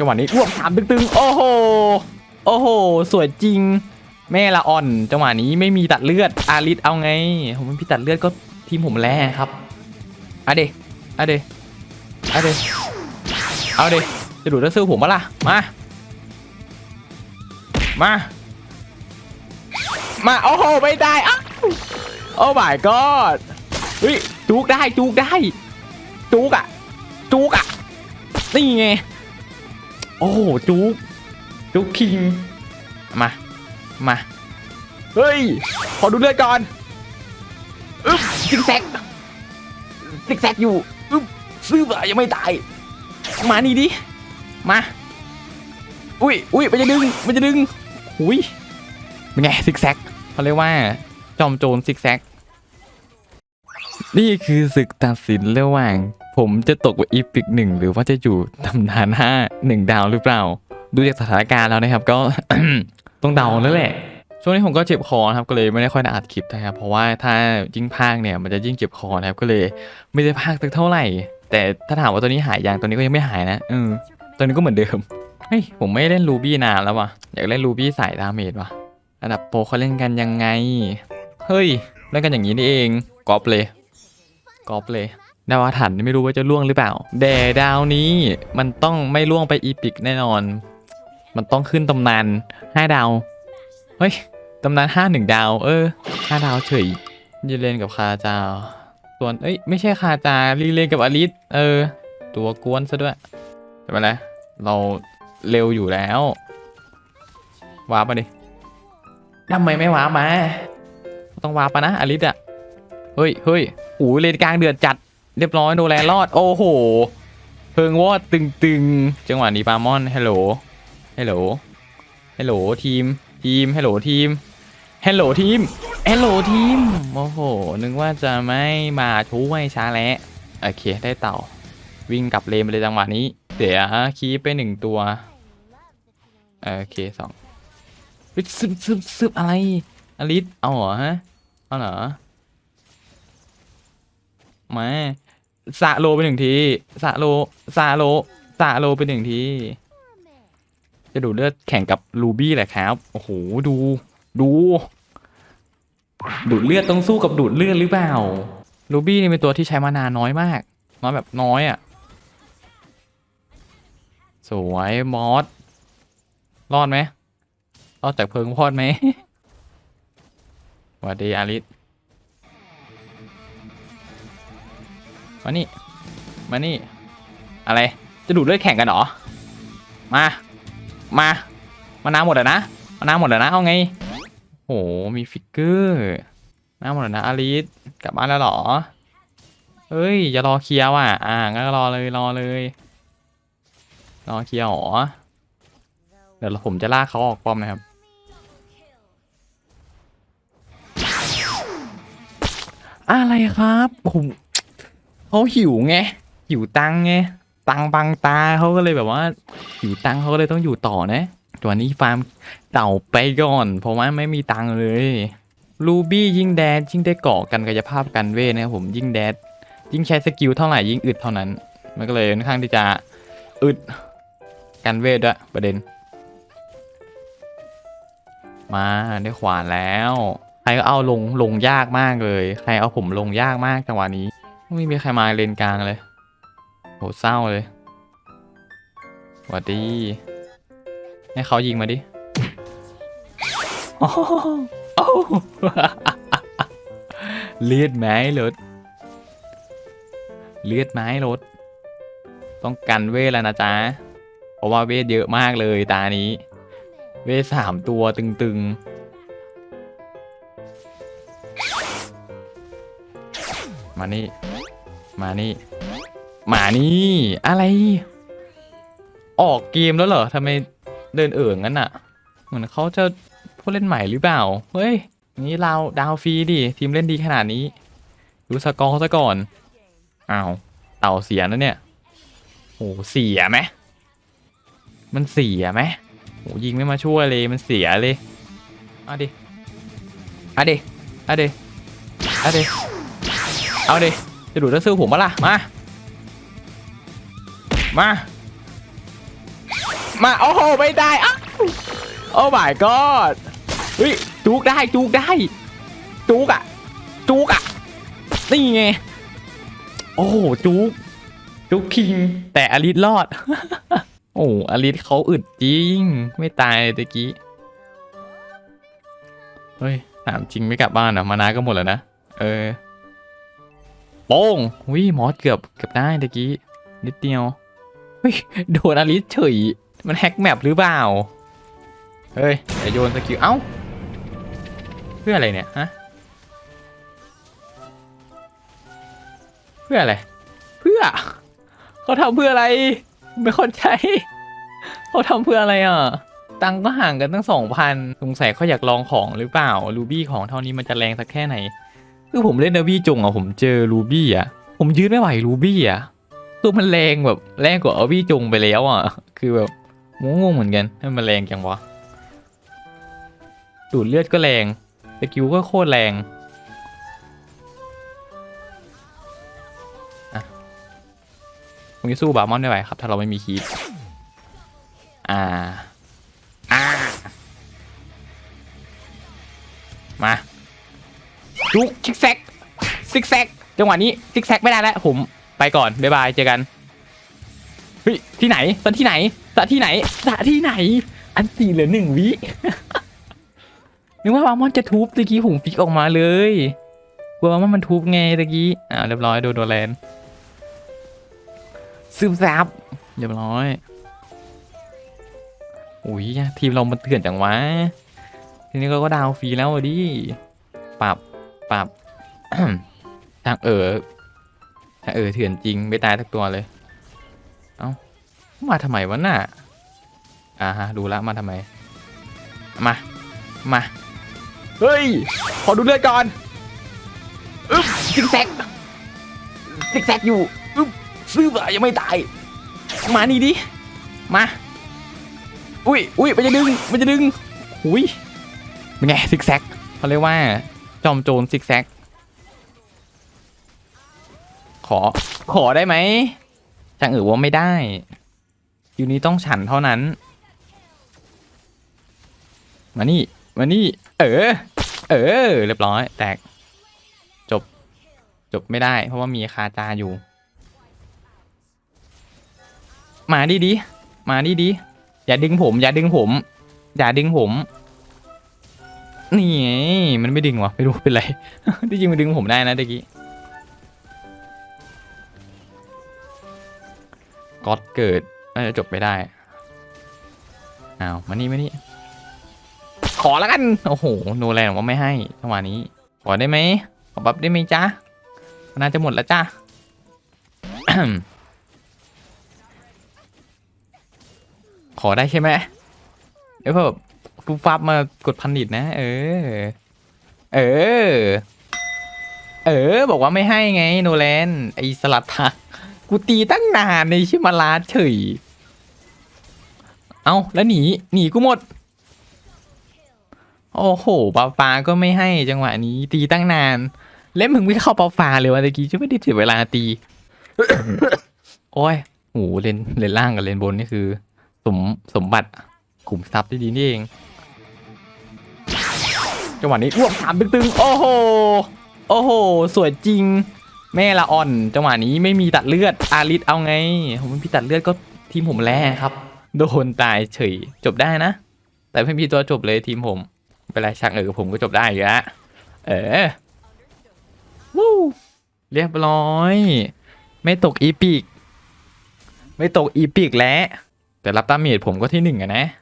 จังหวะนี้รวบสามตึงๆ โอ้โห โอ้โห สวยจริง แม่ละอ่อน จังหวะนี้ไม่มีตัดเลือด อาริสเอาไง ผมไม่มีตัดเลือดก็ทีมผมแล้ครับอาเดอาเดอาเดเอาเดจะดูดแล้วซื้อผมปะล่ะ มา มา มา โอ้โห ไม่ได้อ้าวโอ้ my god เฮ้ยจุกได้จุกได้จุกอะจุกอะนี่ไง โอ้โหจุกจุกคิง มา มา เฮ้ย ขอดูเลือดก่อน อึ๊บซิกแซกซิกแซกอยู่ อึ๊บซื้อมายังไม่ตาย มานี่ดิ มา อุ้ยอุ้ยมันจะดึง มันจะดึงอุ้ยเป็นไงซิกแซกเขาเรียกว่า จอมโจรซิกแซก นี่คือศึกตัดสินระหว่าง ผมจะตกไปอีพิกหนึ่งหรือว่าจะอยู่ตำนานห้าหนึ่งดาวหรือเปล่า ดูจากสถานการณ์แล้วนะครับ ก็ต้องเดาแล้วแหละช่วงนี้ผมก็เจ็บคอนะครับก็เลยไม่ได้ค่อยได้อัดคลิปนะครับเพราะว่าถ้ายิ่งพากเนี่ยมันจะยิ่งเจ็บคอนะครับก็เลยไม่ได้พากสักเท่าไหร่ แต่ถ้าถามว่าตัวนี้หายยังตัวนี้ก็ยังไม่หายนะเออตัวนี้ก็เหมือนเดิมเฮ้ยผมไม่เล่นรูบี้นานแล้วว่ะอยากเล่นรูบี้สายดาเมจว่ะระดับโปรเขาเล่นกันยังไง เฮ้ยเล่นกันอย่างนี้นี่เองกอบเลยกอบเลย ดาวอาถรรพ์นี่ไม่รู้ว่าจะล่วงหรือเปล่า แต่ดาวนี้มันต้องไม่ล่วงไปอีพิกแน่นอน มันต้องขึ้นตำนานห้าดาว เฮ้ยตำนานห้าหนึ่งดาว เออห้าดาวเฉยยีเลนกับคาจาส่วนเอ้ยไม่ใช่คาจารีเลนกับอลิสเออ ตัวกวนซะด้วยไม่เป็นไรเราเร็วอยู่แล้ววาร์ปมาดิทำไมไม่วาร์ปมา ต้องวาร์ปนะอลิสอะเฮ้ยเฮ้ยโอ้ยเลนกลางเดือดจัด เรียบร้อยโนแลนรอด โอ้โห เพิงวอดตึงๆ จังหวะนี้ปามอนฮัลโหลฮัลโหลฮัลโหลทีม ทีมฮัลโหลทีมฮัลโหลทีมฮัลโหลทีม โอ้โห นึกว่าจะไม่มาช่วยช้าแล้วโอเค ได้เต่า วิ่งกลับเลนไปเลยจังหวะนี้เสียวคีไปหนึ่งตัว โอเคสองซึบซึบซึบอะไรอลิสเอาเหรอฮะ เอาเหรอ มาสะโลไปหนึ่งทีสะโลสะโลสะโลไปหนึ่งที จะดูดเลือดแข่งกับลูบี้แหละครับ โอ้โห ดู ดู ดูดเลือดต้องสู้กับดูดเลือดหรือเปล่า ลูบี้นี่เป็นตัวที่ใช้มานาน้อยมาก น้อยแบบน้อยอะ่ะ สวยมอส รอดไหมรอดจากเพลิงพอดไหมสวัสดีอาริส มานี่ มานี่ อะไร จะดูดเลือดแข่งกันหรอ มา มา มาน้ำหมดแล้วนะ มาน้ำหมดแล้วนะเอาไง โห มีฟิกเกอร์น้ำหมดแล้วนะอาริส กลับบ้านแล้วหรอ เฮ้ย อย่ารอเคลียร์ว่ะ อ่างั้นก็รอเลย รอเลย รอเคลียร์หรอ เดี๋ยวผมจะลากเขาออกป้อมนะครับอะไรครับผม เขาหิวไงหิวตังไงตังบังตาเขาก็เลยแบบว่าหิวตังเขาก็เลยต้องอยู่ต่อนะตัวนี้ฟาร์มเต่าไปก่อนเพราะว่าไม่มีตังเลยรูบี้ยิ่งแดดยิ่งได้เกาะกันกายภาพกันเวทนะครับผมยิ่งแดดยิ่งใช้สกิลเท่าไหร่ยิ่งอึดเท่านั้น มันก็เลยค่อนข้างที่จะอึดกันเวทด้วยประเด็น มาได้ขวานแล้ว ใครก็เอาลงลงยากมากเลย ใครเอาผมลงยากมากจังหวะนี้ ไม่มีใครมาเลนกลางเลย โหเศร้าเลยสวัสดี ให้เขายิงมาดิ โอ้โหโอ้เลือดไม้รถเลือดไม้รถต้องกันเวทแล้วนะจ๊ะ เพราะว่าเวทเยอะมากเลยตานี้ เวทสามตัวตึงๆ มานี่ มานี่มานี่อะไร ออกเกมแล้วเหรอทำไมเดินเอ่งงั้นอะเหมือนเขาจะผู้เล่นใหม่หรือเปล่า เฮ้ยนี่เราดาวฟรีดิทีมเล่นดีขนาดนี้ ดูสกอร์ซะก่อนอ้าวเต่าเสียนะเนี่ยโหเสียไหมมันเสียไหมโหยิงไม่มาช่วยเลยมันเสียเลยเอาดิเอาดิเอาดิเอาดิเอาดิ จะดูดแล้วซื้อผมปะล่ะ มา มา มา โอ้โห ไม่ได้อ้าวโอ้ my god เฮ้ยจุกได้จุกได้จุกอะจุกอะนี่ไง โอ้โหจุกจุกคิง แต่อลิสรอด โอ้อลิสเขาอึดจริง ไม่ตายเลยตะกี้ เฮ้ย ถามจริงไม่กลับบ้านเหรอะ มานาก็หมดแล้วนะ เออ โป้งวิมอสเกือบเกือบได้ตะกี้นิดเดียวเฮ้ยโดนอลิสเฉยมันแฮกแมปหรือเปล่า เฮ้ยอย่โยนสกิลเอ้า เพื่ออะไรเนี่ยฮะเพื่ออะไร เพื่อเขาทำเพื่ออะไร ไม่เข้าใจเขาทำเพื่ออะไรอะตังก็ห่างกันตั้งสองพันสงสัยเขาอยากลองของหรือเปล่ารูบี้ของเท่านี้มันจะแรงสักแค่ไหน คือผมเล่นเนวี่จงอะผมเจอรูบี้อะผมยืดไม่ไหวรูบี้อะคือมันแรงแบบแรงกว่าเอาวี่จงไปแล้วอะ คือแบบงงๆเหมือนกันให้มันแรงจังวะดูดเลือดก็แรงสกิลก็โคตรแรงอะผมจะสู้บาร์มอนได้ไหมครับ ถ้าเราไม่มีคีป จุกซิกแซกซิกแซกจังหวะนี้ซิกแซกไม่ได้แล้วผมไปก่อนบ๊ายบายเจอกันเฮ้ยที่ไหนสถานที่ไหนสถานที่ไหนสถานที่ไหน อันตีเหลือหนึ่งวินึกว่าบางมอนจะทุบตะกี้ผมฟิกออกมาเลยกลัวบามอนมันทุบไงตะกี้อ่าเรียบร้อยโดนโดนแลนซึมซับเรียบร้อยอุ้ยทีมเรามันเถื่อนจังวะทีนี้เราก็ดาวฟรีแล้วดิปรับ ปรับทางเออทางเออเถื่อนจริงไม่ตายทักตัวเลย เอ้ามาทำไมวะน่ะอ่าฮะดูละมาทำไม มา มา เฮ้ย ขอดูเลือดก่อนอึ๊บซิกแซกซิกแซกอยู่อึ๊บซื้อมายังไม่ตาย มานี่ดิ มา อุ้ยอุ้ยมันจะดึงมันจะดึง อุ้ยเป็นไงซิกแซกเขาเรียกว่า จอมโจรซิกแซก ขอ ขอได้ไหมจังเอ๋อว่าไม่ได้ อยู่นี้ต้องฉันเท่านั้น มานี่ มานี่ เออ เออ เรียบร้อย แตก จบ จบไม่ได้ เพราะว่ามีคาจาอยู่ มาดีดี มาดีดี อย่าดึงผม อย่าดึงผม อย่าดึงผม นี่ไงมันไม่ดึงวะไม่รู้เป็นไรที่จริงมันดึงผมได้นะตะกี้ก็อดเกิดน่าจะจบไม่ได้อ้าวมานี่มานี่ขอแล้วกัน โอ้โหโนแลนบอกว่าไม่ให้จังหวะนี้ ขอได้ไหมขอบัฟได้ไหมจ๊ะน่าจะหมดแล้วจ้าขอได้ใช่ไหมเดี๋ยวแบบฟูฟับมากดพันดิตนะ เออ เออ เออ บอกว่าไม่ให้ไงโนแลนไอสลัดทักกูตีตั้งนานในชิมาลาเฉย เอาแล้วหนีหนีกูหมด โอ้โหปาฟ้าก็ไม่ให้จังหวะนี้ ตีตั้งนานแล้วมึงไม่เข้าปาฟ้าเลยวันตะกี้จะไม่ได้เสียเวลาตี โอ้ยโหเลนเลนล่างกับเลนบนนี่คือ สมสมบัติขุมทรัพย์ที่ดีนี่เอง จังหวะนี้รวบสามตึงๆโอ้โหโอ้โห สวยจริง แม่ละอ่อน จังหวะนี้ไม่มีตัดเลือดอาริสเอาไงผมไม่ตัดเลือดก็ทีมผมแล้ครับ โดนตายเฉยจบได้นะ แต่ไม่มีตัวจบเลยทีมผมไม่เป็นไรช่างเออผมก็จบได้อยู่แล้วเออวู้เรียบร้อย ไม่ตกอีพิกไม่ตกอีพิกแล้วแต่รับตามเมจผมก็ที่หนึ่งอะนะ